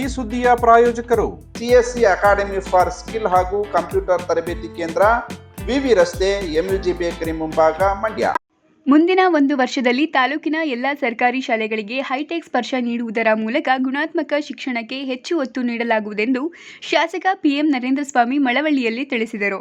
ಈ ಸುದ್ದಿಯ ಪ್ರಾಯೋಜಕರು ಸಿಎಸ್ಸಿ ಅಕಾಡೆಮಿ ಫಾರ್ ಸ್ಕಿಲ್ ಹಾಗೂ ಕಂಪ್ಯೂಟರ್ ತರಬೇತಿ ಕೇಂದ್ರ ವಿವಿ ರಸ್ತೆ ಎಂಯುಜಿ ಬೇಕರಿ ಮುಂಭಾಗ ಮಂಡ್ಯ. ಮುಂದಿನ ಒಂದು ವರ್ಷದಲ್ಲಿ ತಾಲೂಕಿನ ಎಲ್ಲ ಸರ್ಕಾರಿ ಶಾಲೆಗಳಿಗೆ ಹೈಟೆಕ್ ಸ್ಪರ್ಶ ನೀಡುವುದರ ಮೂಲಕ ಗುಣಾತ್ಮಕ ಶಿಕ್ಷಣಕ್ಕೆ ಹೆಚ್ಚು ಒತ್ತು ನೀಡಲಾಗುವುದೆಂದು ಶಾಸಕ ಪಿಎಂ ನರೇಂದ್ರ ಸ್ವಾಮಿ ಮಳವಳ್ಳಿಯಲ್ಲಿ ತಿಳಿಸಿದರು.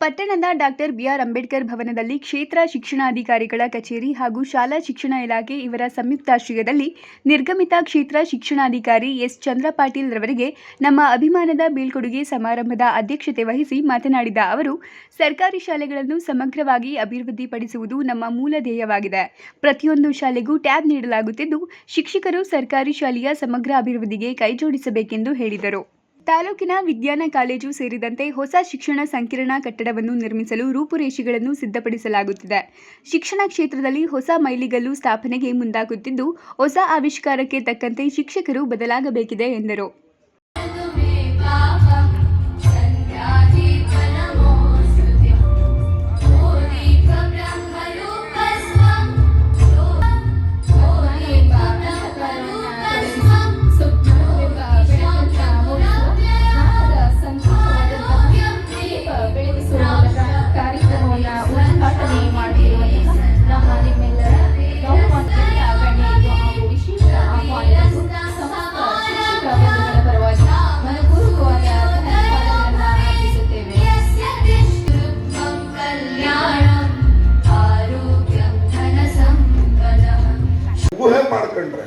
ಪಟ್ಟಣದ ಡಾಕ್ಟರ್ ಬಿಆರ್ ಅಂಬೇಡ್ಕರ್ ಭವನದಲ್ಲಿ ಕ್ಷೇತ್ರ ಶಿಕ್ಷಣಾಧಿಕಾರಿಗಳ ಕಚೇರಿ ಹಾಗೂ ಶಾಲಾ ಶಿಕ್ಷಣ ಇಲಾಖೆ ಇವರ ಸಂಯುಕ್ತಾಶ್ರಯದಲ್ಲಿ ನಿರ್ಗಮಿತ ಕ್ಷೇತ್ರ ಶಿಕ್ಷಣಾಧಿಕಾರಿ ಎಸ್ ಚಂದ್ರ ಪಾಟೀಲ್ ರವರಿಗೆ ನಮ್ಮ ಅಭಿಮಾನದ ಬೀಳ್ಕೊಡುಗೆ ಸಮಾರಂಭದ ಅಧ್ಯಕ್ಷತೆ ವಹಿಸಿ ಮಾತನಾಡಿದ ಅವರು, ಸರ್ಕಾರಿ ಶಾಲೆಗಳನ್ನು ಸಮಗ್ರವಾಗಿ ಅಭಿವೃದ್ಧಿಪಡಿಸುವುದು ನಮ್ಮ ಮೂಲ ಧ್ಯೇಯವಾಗಿದೆ. ಪ್ರತಿಯೊಂದು ಶಾಲೆಗೂ ಟ್ಯಾಬ್ ನೀಡಲಾಗುತ್ತಿದ್ದು, ಶಿಕ್ಷಕರು ಸರ್ಕಾರಿ ಶಾಲೆಯ ಸಮಗ್ರ ಅಭಿವೃದ್ಧಿಗೆ ಕೈಜೋಡಿಸಬೇಕೆಂದು ಹೇಳಿದರು. ತಾಲೂಕಿನ ವಿಜ್ಞಾನ ಕಾಲೇಜು ಸೇರಿದಂತೆ ಹೊಸ ಶಿಕ್ಷಣ ಸಂಕಿರಣ ಕಟ್ಟಡವನ್ನು ನಿರ್ಮಿಸಲು ರೂಪುರೇಷೆಗಳನ್ನು ಸಿದ್ಧಪಡಿಸಲಾಗುತ್ತಿದೆ. ಶಿಕ್ಷಣ ಕ್ಷೇತ್ರದಲ್ಲಿ ಹೊಸ ಮೈಲಿಗಲ್ಲು ಸ್ಥಾಪನೆಗೆ ಮುಂದಾಗುತ್ತಿದ್ದು, ಹೊಸ ಆವಿಷ್ಕಾರಕ್ಕೆ ತಕ್ಕಂತೆ ಶಿಕ್ಷಕರು ಬದಲಾಗಬೇಕಿದೆ ಎಂದರು. ಊಹೆ ಮಾಡ್ಕೊಂಡ್ರೆ.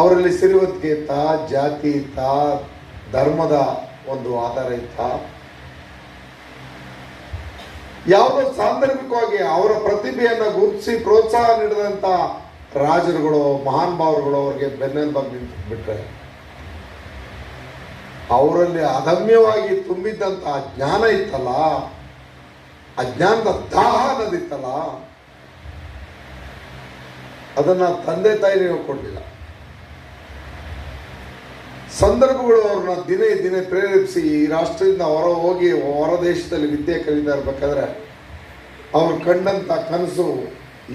ಅವರಲ್ಲಿ ಸಿರಿವಂತಿಕೆ ಇತ್ತ ಜಾತಿ ಇತ್ತ ಧರ್ಮದ ಒಂದು ಆಧಾರ ಇತ್ತ. ಯಾವುದೋ ಸಾಂದರ್ಭಿಕವಾಗಿ ಅವರ ಪ್ರತಿಭೆಯನ್ನ ಗುರುತಿಸಿ ಪ್ರೋತ್ಸಾಹ ನೀಡಿದಂಥ ರಾಜರುಗಳು, ಮಹಾನ್ ಭಾವರುಗಳು ಅವರಿಗೆ ಬೆನ್ನೆಲುಬಾಗಿ ನಿಂತು ಬಿಟ್ರೆ ಅವರಲ್ಲಿ ಅದಮ್ಯವಾಗಿ ತುಂಬಿದ್ದಂತ ಜ್ಞಾನ ಇತ್ತಲ್ಲ, ಅಜ್ಞಾನದ ದಾಹ ಅನ್ನೋದಿತ್ತಲ್ಲ ಅದನ್ನ ತಂದೆ ತಾಯಿ ನೀವು ಕೊಡಲಿಲ್ಲ. ಸಂದರ್ಭಗಳು ಅವ್ರನ್ನ ದಿನೇ ದಿನೇ ಪ್ರೇರೇಪಿಸಿ ಈ ರಾಷ್ಟ್ರದಿಂದ ಹೊರ ಹೋಗಿ ಹೊರ ದೇಶದಲ್ಲಿ ವಿದ್ಯೆ ಕಲಿತಾ ಇರಬೇಕಾದ್ರೆ ಅವ್ರು ಕಂಡಂಥ ಕನಸು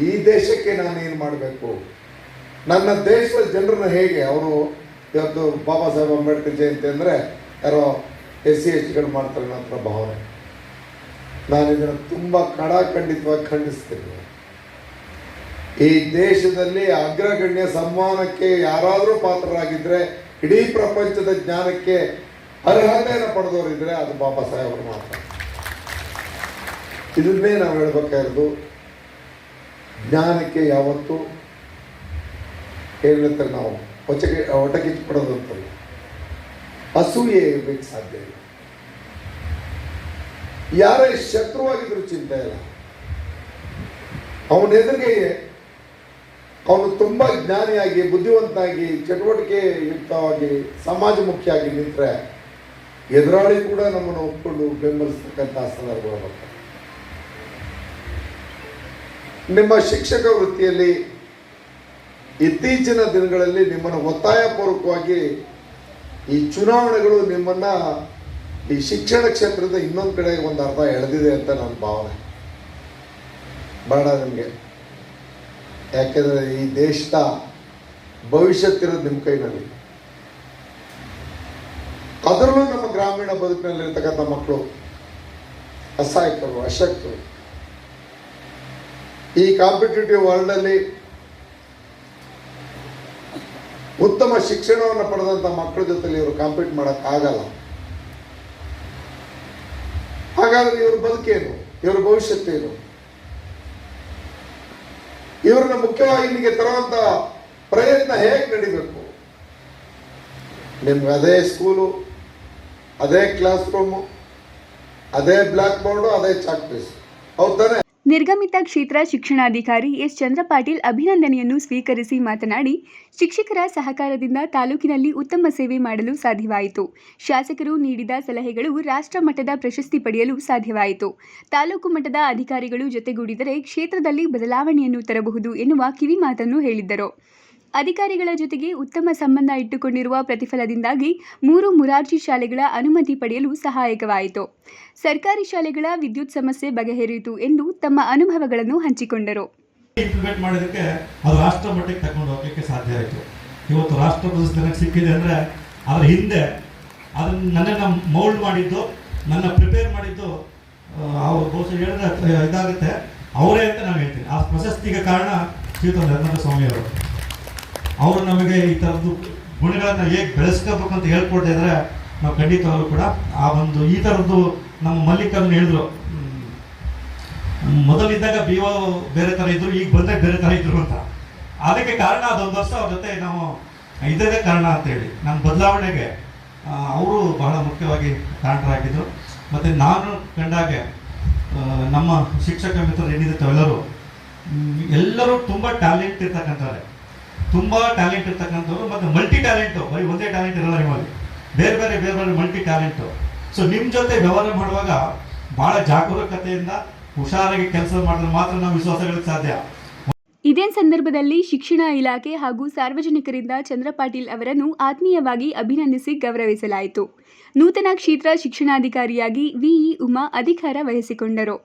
ಈ ದೇಶಕ್ಕೆ ನಾನು ಏನು ಮಾಡಬೇಕು? ನನ್ನ ದೇಶದ ಜನರನ್ನ ಹೇಗೆ? ಅವರು ಇವತ್ತು ಬಾಬಾ ಸಾಹೇಬ್ ಅಂಬೇಡ್ಕರ್ ಜಯಂತಿ ಅಂದರೆ ಯಾರೋ ಎಸ್ ಸಿ ಎಸ್ ಟಿಗಳು ಮಾಡ್ತಾರೆ ನನ್ನ ಭಾವನೆ. ನಾನು ಇದನ್ನು ತುಂಬ ಕಡಾಖಂಡಿತವಾಗಿ ಖಂಡಿಸ್ತೀನಿ. ಈ ದೇಶದಲ್ಲಿ ಅಗ್ರಗಣ್ಯ ಸನ್ಮಾನಕ್ಕೆ ಯಾರಾದರೂ ಪಾತ್ರರಾಗಿದ್ರೆ, ಇಡೀ ಪ್ರಪಂಚದ ಜ್ಞಾನಕ್ಕೆ ಅರ್ಹತೆಯನ್ನು ಪಡೆದವರಿದ್ರೆ ಅದು ಬಾಬಾ ಸಾಹೇಬರು ಮಾತ್ರ. ಇದನ್ನೇ ನಾವು ಹೇಳ್ಬೇಕಾಗಿರೋದು ಜ್ಞಾನಕ್ಕೆ ಯಾವತ್ತು ಹೇಳ್ತಾರೆ ನಾವು ಹೊಚಗೆ ಹೊಟ್ಟೆ ಪಡೋದಂತಲ್ಲ ಅಸೂಯೆ ಇರಬೇಕು ಸಾಧ್ಯ ಇಲ್ಲ. ಯಾರೇ ಶತ್ರುವಾಗಿದ್ರು ಚಿಂತೆ ಇಲ್ಲ. ಅವನ ಎದುರಿಗೆ ಅವನು ತುಂಬ ಜ್ಞಾನಿಯಾಗಿ, ಬುದ್ಧಿವಂತನಾಗಿ ಚಟುವಟಿಕೆ ಯುಕ್ತವಾಗಿ ಸಮಾಜಮುಖಿಯಾಗಿ ನಿಂತರೆ ಎದುರಾಳಿ ಕೂಡ ನಮ್ಮನ್ನು ಒಪ್ಪಿಕೊಂಡು ಬೆಂಬಲಿಸ್ತಕ್ಕಂಥ ಸಂದರ್ಭಗಳು ಬರ್ತವೆ. ನಿಮ್ಮ ಶಿಕ್ಷಕ ವೃತ್ತಿಯಲ್ಲಿ ಇತ್ತೀಚಿನ ದಿನಗಳಲ್ಲಿ ನಿಮ್ಮನ್ನು ಒತ್ತಾಯಪೂರ್ವಕವಾಗಿ ಈ ಚುನಾವಣೆಗಳು ನಿಮ್ಮನ್ನು ಈ ಶಿಕ್ಷಣ ಕ್ಷೇತ್ರದ ಇನ್ನೊಂದು ಕಡೆ ಒಂದು ಅರ್ಥ ಎಳೆದಿದೆ ಅಂತ ನನ್ನ ಭಾವನೆ. ಬೇಡ ನಿಮಗೆ. ಯಾಕೆಂದರೆ ಈ ದೇಶದ ಭವಿಷ್ಯತ್ತಿರೋದು ನಿಮ್ಮ ಕೈನಲ್ಲಿ. ಅದರಲ್ಲೂ ನಮ್ಮ ಗ್ರಾಮೀಣ ಬದುಕಿನಲ್ಲಿರ್ತಕ್ಕಂಥ ಮಕ್ಕಳು ಅಸಹಾಯಕರು, ಅಶಕ್ತರು. ಈ ಕಾಂಪಿಟೇಟಿವ್ ವರ್ಲ್ಡಲ್ಲಿ ಉತ್ತಮ ಶಿಕ್ಷಣವನ್ನು ಪಡೆದಂಥ ಮಕ್ಕಳ ಜೊತೆಲಿ ಇವರು ಕಾಂಪೀಟ್ ಮಾಡೋಕ್ಕಾಗಲ್ಲ ಹಾಗಾದರೆ ಇವ್ರ ಬದುಕೇನು? ಇವರ ಭವಿಷ್ಯತ್ತೇನು? ಮುಖ್ಯವಾಗಿ ಇಲ್ಲಿಗೆ ತರುವಂತ ಪ್ರಯತ್ನ ಹೇಗೆ ನಡಿಬೇಕು? ನಿಮ್ಗೆ ಅದೇ ಸ್ಕೂಲು ಅದೇ ಕ್ಲಾಸ್ ರೂಮು ಅದೇ ಬ್ಲ್ಯಾಕ್ ಬೋರ್ಡು ಅದೇ ಚಾಕ್ ಪೀಸ್ ಹೌದ್ ತಾನೆ? ನಿರ್ಗಮಿತ ಕ್ಷೇತ್ರ ಶಿಕ್ಷಣಾಧಿಕಾರಿ ಎಸ್. ಚಂದ್ರಪಾಟೀಲ್ ಅಭಿನಂದನೆಯನ್ನು ಸ್ವೀಕರಿಸಿ ಮಾತನಾಡಿ, ಶಿಕ್ಷಕರ ಸಹಕಾರದಿಂದ ತಾಲೂಕಿನಲ್ಲಿ ಉತ್ತಮ ಸೇವೆ ಮಾಡಲು ಸಾಧ್ಯವಾಯಿತು. ಶಾಸಕರು ನೀಡಿದ ಸಲಹೆಗಳು ರಾಷ್ಟ್ರ ಮಟ್ಟದ ಪ್ರಶಸ್ತಿ ಪಡೆಯಲು ಸಾಧ್ಯವಾಯಿತು. ತಾಲೂಕು ಮಟ್ಟದ ಅಧಿಕಾರಿಗಳು ಜೊತೆಗೂಡಿದರೆ ಕ್ಷೇತ್ರದಲ್ಲಿ ಬದಲಾವಣೆಯನ್ನು ತರಬಹುದು ಎನ್ನುವ ಕಿವಿಮಾತನ್ನು ಹೇಳಿದ್ದರು. ಅಧಿಕಾರಿಗಳ ಜೊತೆಗೆ ಉತ್ತಮ ಸಂಬಂಧ ಇಟ್ಟುಕೊಂಡಿರುವ ಪ್ರತಿಫಲದಿಂದಾಗಿ ಮೂರು ಮುರಾರ್ಜಿ ಶಾಲೆಗಳ ಅನುಮತಿ ಪಡೆಯಲು ಸಹಾಯಕವಾಯಿತು. ಸರ್ಕಾರಿ ಶಾಲೆಗಳ ವಿದ್ಯುತ್ ಸಮಸ್ಯೆ ಬಗೆಹರಿಯಿತು ಎಂದು ತಮ್ಮ ಅನುಭವಗಳನ್ನು ಹಂಚಿಕೊಂಡರು. ಇಂಪ್ಲಿಮೆಂಟ್ ಮಾಡೋದಕ್ಕೆ ಅದು ರಾಷ್ಟ್ರ ಮಟ್ಟಕ್ಕೆ ತಗೊಂಡು ಹೋಗ್ಲಿಕ್ಕೆ ಸಾಧ್ಯ ಆಯಿತು. ಇವತ್ತು ರಾಷ್ಟ್ರ ಪ್ರಶಸ್ತಿ ಸಿಕ್ಕಿದೆ ಅಂದರೆ ಅದರ ಹಿಂದೆ ಅದನ್ನು ನನ್ನನ್ನು ಮೌಲ್ಡ್ ಮಾಡಿದ್ದು, ನನ್ನ ಪ್ರಿಪೇರ್ ಮಾಡಿದ್ದು ಅವ್ರು ಬಹುಶಃ ಹೇಳಿದ್ರೆ ಇದಾಗುತ್ತೆ. ಅವರೇ ಅಂತ ನಾನು ಹೇಳ್ತೀನಿ. ಆ ಪ್ರಶಸ್ತಿಗೆ ಕಾರಣ ಶ್ರೀಯುತ ನರೇಂದ್ರ ಸ್ವಾಮಿ ಅವರು. ಅವರು ನಮಗೆ ಈ ಥರದ್ದು ಗುಣಗಳನ್ನು ಹೇಗೆ ಬೆಳೆಸ್ಕೋಬೇಕು ಅಂತ ಹೇಳ್ಕೊಡ್ತಾ ಅಂದರೆ ನಾವು ಖಂಡಿತವಾಗ್ಲೂ ಕೂಡ ಆ ಒಂದು ಈ ಥರದ್ದು ನಮ್ಮ ಮಲ್ಲಿಕನ್ನು ಹೇಳಿದ್ರು. ಮೊದಲಿದ್ದಾಗ ಬಿ ಓ ಬೇರೆ ಥರ ಇದ್ರು, ಈಗ ಬಂದಾಗ ಬೇರೆ ಥರ ಇದ್ರು ಅಂತ. ಅದಕ್ಕೆ ಕಾರಣ ಅದೊಂದು ವರ್ಷ ಅವ್ರ ಜೊತೆ ನಾವು ಇದೇ ಕಾರಣ ಅಂತೇಳಿ ನಮ್ಮ ಬದಲಾವಣೆಗೆ ಅವರು ಬಹಳ ಮುಖ್ಯವಾಗಿ ಕಾರಣರಾಗಿದ್ದರು ಮತ್ತು ನಾನು ಕಂಡಾಗೆ ನಮ್ಮ ಶಿಕ್ಷಕ ಮಿತ್ರರು ಏನಿದೆ ಎಲ್ಲರೂ ಎಲ್ಲರೂ ತುಂಬ ಟ್ಯಾಲೆಂಟ್ ಇರ್ತಕ್ಕಂಥವ್ರೆ. ತುಂಬ ಟ್ಯಾಲೆಂಟ್ ಇರ್ತಕ್ಕಂಥವ್ರು ಮತ್ತು ಮಲ್ಟಿ ಟ್ಯಾಲೆಂಟು ಬರೀ ಒಂದೇ ಟ್ಯಾಲೆಂಟ್ ಇರಲ್ಲ ನಿಮ್ಮಲ್ಲಿ. ಬೇರೆ ಬೇರೆ ಬೇರೆ ಬೇರೆ ಮಲ್ಟಿ ಟ್ಯಾಲೆಂಟು ಸೊ ನಿಮ್ಮ ಜೊತೆ ವ್ಯವಹಾರ ಮಾಡುವಾಗ ಬಹಳ ಜಾಗರೂಕತೆಯಿಂದ ಹುಷಾರಾಗಿ ಕೆಲಸ ಮಾಡಿದ್ರೆ ಮಾತ್ರ ನಾವು ವಿಶ್ವಾಸಗಳಿಗೆ ಸಾಧ್ಯ. ಇದೇ ಸಂದರ್ಭದಲ್ಲಿ ಶಿಕ್ಷಣ ಇಲಾಖೆ ಹಾಗೂ ಸಾರ್ವಜನಿಕರಿಂದ ಚಂದ್ರಪಾಟೀಲ್ ಅವರನ್ನು ಆತ್ಮೀಯವಾಗಿ ಅಭಿನಂದಿಸಿ ಗೌರವಿಸಲಾಯಿತು. ನೂತನ ಕ್ಷೇತ್ರ ಶಿಕ್ಷಣಾಧಿಕಾರಿಯಾಗಿ ವಿಇ ಉಮಾ ಅಧಿಕಾರ ವಹಿಸಿಕೊಂಡರು.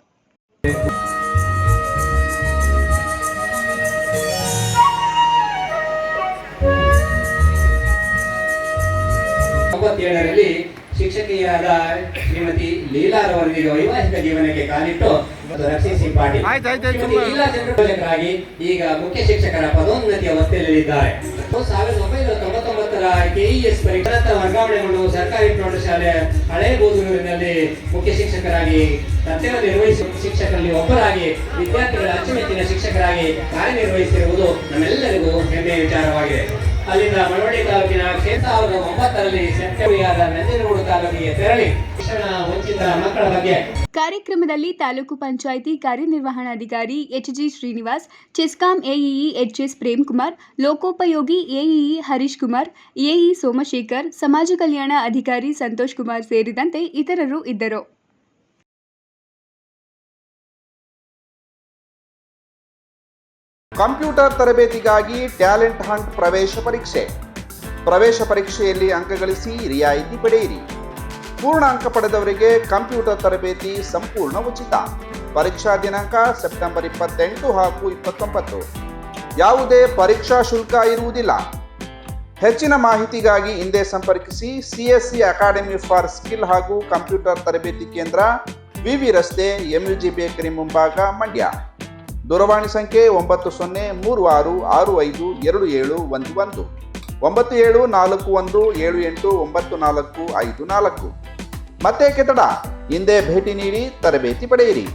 ತೊಂಬತ್ತೇಳರಲ್ಲಿ ಶಿಕ್ಷಕಿಯಾದ ಶ್ರೀಮತಿ ಲೀಲಾ ಲೀಲಾರವರಿಗೆ ವೈವಾಹಿಕ ಜೀವನಕ್ಕೆ ಕಾಲಿಟ್ಟು ರಕ್ಷಿಸಿ ಪಾಟೀಲ್. ಲೀಲಾ ಚಂದ್ರಶೇಖರಾಗಿ ಈಗ ಮುಖ್ಯ ಶಿಕ್ಷಕರ ಪದೋನ್ನತಿ ಅವಸ್ಥೆಯಲ್ಲಿದ್ದಾರೆ. ಸಾವಿರದ ಒಂಬೈನೂರ ತೊಂಬತ್ತೊಂಬತ್ತರ ಕೆಇಎಸ್ ಪರೀಕ್ಷಾ ವರ್ಗಾವಣೆಗೊಂಡು ಸರ್ಕಾರಿ ಪ್ರೌಢಶಾಲೆ ಹಳೆ ಬೋಧನೂರಿನಲ್ಲಿ ಮುಖ್ಯ ಶಿಕ್ಷಕರಾಗಿ ಕರ್ತವ್ಯ ನಿರ್ವಹಿಸುವ ಶಿಕ್ಷಕರಲ್ಲಿ ಒಬ್ಬರಾಗಿ ವಿದ್ಯಾರ್ಥಿಗಳ ಅಚ್ಚುಮೆಚ್ಚಿನ ಶಿಕ್ಷಕರಾಗಿ ಕಾರ್ಯನಿರ್ವಹಿಸಿರುವುದು ನಮ್ಮೆಲ್ಲರಿಗೂ ಹೆಮ್ಮೆಯ ವಿಚಾರವಾಗಿದೆ. ಅಲ್ಲಿಂದ ಮಳವಳ್ಳಿ ತಾಲೂಕಿನ ಕ್ಷೇತ್ರ ಸಾವಿರದ ಒಂಬತ್ತರಲ್ಲಿ ಸೆಪ್ಟೆಂಬರ್ ನಂಜನಗೂಡು ತಾಲೂಕಿಗೆ ತೆರಳಿ ಶಿಕ್ಷಣ ವಂಚಿತ ಮಕ್ಕಳ ಬಗ್ಗೆ. ಕಾರ್ಯಕ್ರಮದಲ್ಲಿ ತಾಲೂಕು ಪಂಚಾಯಿತಿ ಕಾರ್ಯನಿರ್ವಹಣಾಧಿಕಾರಿ HG Srinivas, CESCOM AEE H S Premkumar, ಲೋಕೋಪಯೋಗಿ ಎಇಇ ಹರೀಶ್ ಕುಮಾರ್ ಎಇ ಸೋಮಶೇಖರ್, ಸಮಾಜ ಕಲ್ಯಾಣ ಅಧಿಕಾರಿ ಸಂತೋಷ್ ಕುಮಾರ್ ಸೇರಿದಂತೆ ಇತರರು ಇದ್ದರು. ಕಂಪ್ಯೂಟರ್ ತರಬೇತಿಗಾಗಿ ಟ್ಯಾಲೆಂಟ್ ಹಂಟ್ ಪ್ರವೇಶ ಪರೀಕ್ಷೆ. ಪ್ರವೇಶ ಪರೀಕ್ಷೆಯಲ್ಲಿ ಅಂಕಗಳಿಸಿ ರಿಯಾಯಿತಿ ಪಡೆಯಿರಿ. ಪೂರ್ಣ ಅಂಕ ಪಡೆದವರಿಗೆ ಕಂಪ್ಯೂಟರ್ ತರಬೇತಿ ಸಂಪೂರ್ಣ ಉಚಿತ. ಪರೀಕ್ಷಾ ದಿನಾಂಕ ಸೆಪ್ಟೆಂಬರ್ ಇಪ್ಪತ್ತೆಂಟು ಹಾಗೂ ಇಪ್ಪತ್ತೊಂಬತ್ತು. ಯಾವುದೇ ಪರೀಕ್ಷಾ ಶುಲ್ಕ ಇರುವುದಿಲ್ಲ. ಹೆಚ್ಚಿನ ಮಾಹಿತಿಗಾಗಿ ಹಿಂದೆ ಸಂಪರ್ಕಿಸಿ ಸಿಎಸ್ಸಿ ಅಕಾಡೆಮಿ ಫಾರ್ ಸ್ಕಿಲ್ ಹಾಗೂ ಕಂಪ್ಯೂಟರ್ ತರಬೇತಿ ಕೇಂದ್ರ ವಿವಿ ರಸ್ತೆ ಎಂಯುಜಿ ಬೇಕರಿ ಮುಂಭಾಗ, ಮಂಡ್ಯ. ದೂರವಾಣಿ ಸಂಖ್ಯೆ ಒಂಬತ್ತು ಸೊನ್ನೆ ಮೂರು ಆರು ಆರು ಐದು ಎರಡು ಏಳು ಒಂದು ಒಂದು. ಒಂಬತ್ತು ಏಳು ನಾಲ್ಕು ಒಂದು ಏಳು ಎಂಟು ಒಂಬತ್ತು ನಾಲ್ಕು ಐದು ನಾಲ್ಕು. ಮತ್ತೆ ಕೆತ್ತಡ ಹಿಂದೆ ಭೇಟಿ ನೀಡಿ ತರಬೇತಿ ಪಡೆಯಿರಿ.